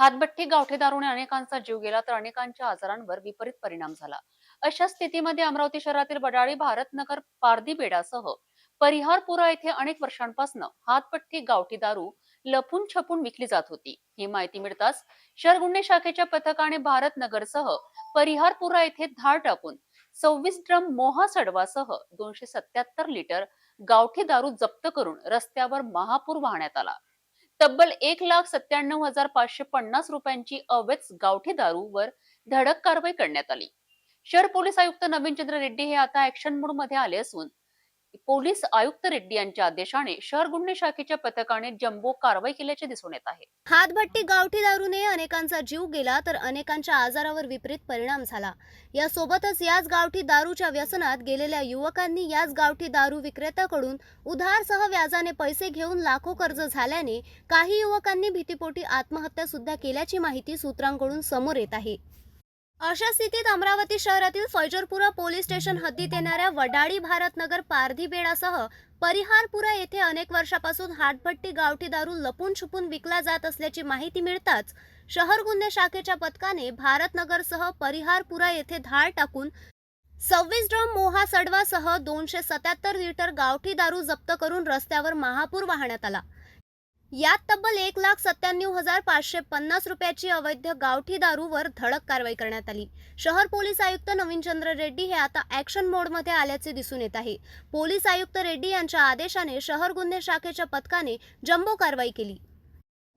हातभट्टी गावठी दारूने अनेकांचा जीव गेला तर अनेकांच्या आजारांवर विपरीत परिणाम झाला. अशा स्थितीमध्ये अमरावती शहरातील बडाळी भारतनगर पारदीबेडासह परिहारपुरा येथे अनेक वर्षांपासून हातपट्टी गावठी दारू लपून छपून विकली जात होती. ही माहिती मिळताच शहर गुन्हे शाखेच्या पथकाने भारतनगरसह परिहारपुरा येथे धाड टाकून सव्वीस ड्रम मोहा सडवासह दोनशे सत्याहत्तर लिटर गावठी दारू जप्त करून रस्त्यावर महापूर वाहण्यात आला. तब्बल एक लाख सत्त्याण्णव हजार पाचशे पन्नास रुपयांची अवैध गावठी दारूवर धडक कारवाई करण्यात आली. शहर पोलीस आयुक्त नवीन चंद्र रेड्डी हे आता ऍक्शन मोडमध्ये आले असून पोलीस आयुक्त रेड्डी यांच्या आदेशाने शहर गुन्हे शाखेच्या पथकाने जम्बो कारवाई केल्याचे दिसून येत आहे. हातभट्टी गावठी दारूने अनेकांचा जीव गेला तर अनेकांच्या आजारावर विपरीत परिणाम झाला. यासोबतच याच गावठी दारूच्या व्यसनात गेलेल्या युवकांनी याच गावठी दारू विक्रेत्याकडून उधारसह व्याजाने पैसे घेऊन लाखो कर्ज झाल्याने काही युवकांनी भीतीपोटी आत्महत्या सुद्धा केल्याची माहिती सूत्रांकडून समोर येत आहे. अशा स्थितीत अमरावती शहरातील फैजरपुरा पोलीस स्टेशन हद्दीत येणाऱ्या वडाळी भारतनगर पारधीबेडासह परिहारपुरा येथे अनेक वर्षापासून हाटभट्टी गावठी दारू लपून छुपून विकला जात असल्याची माहिती मिळताच शहर गुन्हे शाखेच्या पथकाने भारतनगरसह परिहारपुरा येथे धाड टाकून सव्वीस ड्रम मोहा सडवासह दोनशे सत्याहत्तर लिटर गावठी दारू जप्त करून रस्त्यावर महापूर वाहण्यात आला. यात तब्बल एक लाख सत्त्याण्णव हजार पाचशे पन्नास रुपयाची अवैध गावठी दारूवर धडक कारवाई करण्यात आली. शहर पोलीस आयुक्त नवीनचंद्र रेड्डी हे आता ऍक्शन मोडमध्ये आल्याचे दिसून येत आहे. पोलीस आयुक्त रेड्डी यांच्या आदेशाने शहर गुन्हे शाखेच्या पथकाने जम्बो कारवाई केली.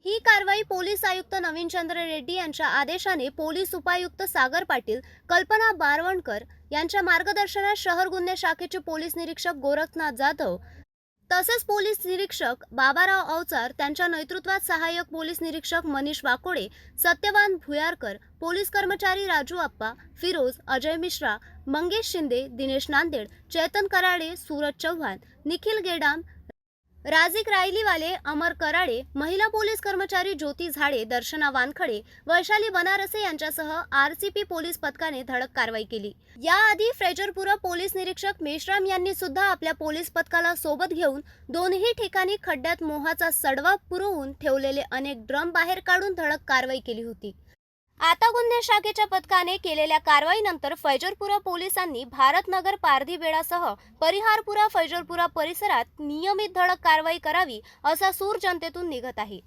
ही कारवाई पोलीस आयुक्त नवीनचंद्र रेड्डी यांच्या आदेशाने पोलीस उपायुक्त सागर पाटील कल्पना बारवणकर यांच्या मार्गदर्शनात शहर गुन्हे शाखेचे पोलीस निरीक्षक गोरखनाथ जाधव तसेच पोलीस निरीक्षक बाबाराव अवचार त्यांच्या नेतृत्वात सहाय्यक पोलीस निरीक्षक मनीष वाकोडे सत्यवान भुयारकर पोलीस कर्मचारी राजू आप्पा फिरोज अजय मिश्रा मंगेश शिंदे दिनेश नांदेड चेतन कराडे सूरज चव्हाण निखिल गेडाम राजिक रायलीवाले अमर कराडे महिला पोलीस कर्मचारी ज्योती झाडे दर्शना वानखडे वैशाली बनारसे यांच्यासह आर सी पी पोलीस पथकाने धडक कारवाई केली. याआधी फ्रेजरपुरा पोलीस निरीक्षक मेश्राम यांनी सुद्धा आपल्या पोलीस पथकाला सोबत घेऊन दोन्ही ठिकाणी खड्ड्यात मोहाचा सडवा पुरवून ठेवलेले अनेक ड्रम बाहेर काढून धडक कारवाई केली होती. आता गुन्हे शाखेच्या पथकाने केलेल्या कारवाईनंतर फैजरपुरा पोलिसांनी भारतनगर पारधीबेडासह परिहारपुरा फैजरपुरा परिसरात नियमित धडक कारवाई करावी असा सूर जनतेतून निघत आहे.